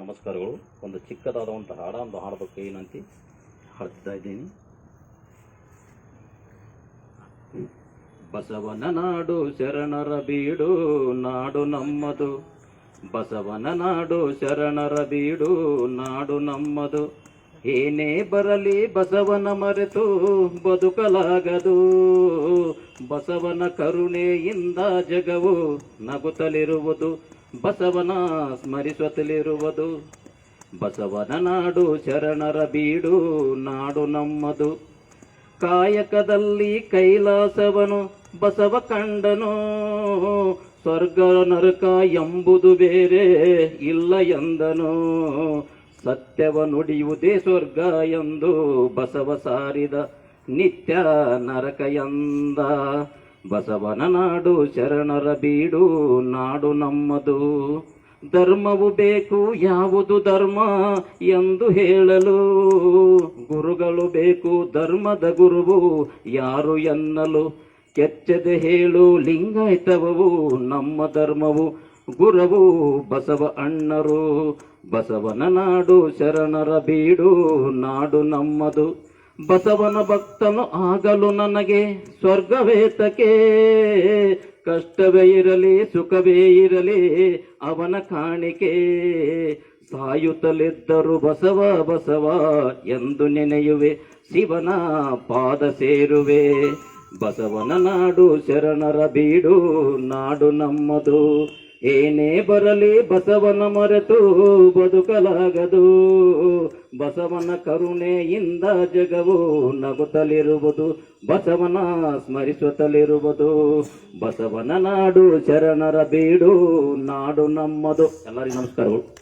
ನಮಸ್ಕಾರಗಳು. ಒಂದು ಚಿಕ್ಕದಾದಂಥ ಹಾಡ ಒಂದು ಹಾಡಬೇಕು, ಏನಂತ? ಹಾಡ್ತಾ ಇದ್ದೀನಿ. ಬಸವನ ನಾಡು ಶರಣರ ಬೀಡು, ನಾಡು ನಮ್ಮದು. ಬಸವನ ನಾಡು ಶರಣರ ಬೀಡು, ನಾಡು ನಮ್ಮದು. ಏನೇ ಬರಲಿ ಬಸವನ ಮರೆತು ಬದುಕಲಾಗದು. ಬಸವನ ಕರುಣೆಯಿಂದ ಜಗವು ನಗುತ್ತಲಿರುವುದು. ಬಸವನ ಸ್ಮರಿಸುತ್ತಲಿರುವುದು ಬಸವನ ನಾಡು ಶರಣರ ಬೀಡು, ನಾಡು ನಮ್ಮದು. ಕಾಯಕದಲ್ಲಿ ಕೈಲಾಸವನು ಬಸವ ಕಂಡನು. ಸ್ವರ್ಗ ನರಕ ಎಂಬುದು ಬೇರೆ ಇಲ್ಲ ಎಂದನು. ಸತ್ಯವ ನುಡಿಯುವುದೇ ಸ್ವರ್ಗ ಎಂದು ಬಸವ ಸಾರಿದ ನಿತ್ಯ ನರಕ ಎಂದ. ಬಸವನ ನಾಡು ಶರಣರ ಬೀಡು, ನಾಡು ನಮ್ಮದು. ಧರ್ಮವು ಬೇಕು, ಯಾವುದು ಧರ್ಮ ಎಂದು ಹೇಳಲು. ಗುರುಗಳು ಬೇಕು, ಧರ್ಮದ ಗುರುವು ಯಾರು ಎನ್ನಲು. ಕೆಚ್ಚದೆ ಹೇಳು, ಲಿಂಗಾಯತವವು ನಮ್ಮ ಧರ್ಮವು. ಗುರವು ಬಸವ ಅಣ್ಣರು. ಬಸವನ ನಾಡು ಶರಣರ ಬೀಡು, ನಾಡು ನಮ್ಮದು. ಬಸವನ ಭಕ್ತನು ಆಗಲು ನನಗೆ ಸ್ವರ್ಗವೇತಕೆ ಕಷ್ಟವೇ ಇರಲಿ, ಸುಖವೇ ಇರಲಿ, ಅವನ ಕಾಣಿಕೆ. ಸಾಯುತ್ತಲಿದ್ದರು ಬಸವ ಬಸವ, ಎಂದು ನೆನೆಯುವೆ, ಶಿವನ ಪಾದ ಸೇರುವೆ. ಬಸವನ ನಾಡು ಶರಣರ ಬೀಡು, ನಾಡು ನಮ್ಮದು. ಏನೇ ಬರಲಿ ಬಸವನ ಮರೆತು ಬದುಕಲಾಗದು. ಬಸವನ ಕರುಣೆಯಿಂದ ಜಗವು ನಗುತ್ತಲಿರುವುದು. ಬಸವನ ಸ್ಮರಿಸುತ್ತಲಿರುವುದು. ಬಸವನ ನಾಡು ಶರಣರ ಬೀಡು ನಾಡು ನಮ್ಮದು. ಎಲ್ಲರಿಗೂ ನಮಸ್ಕಾರಗಳು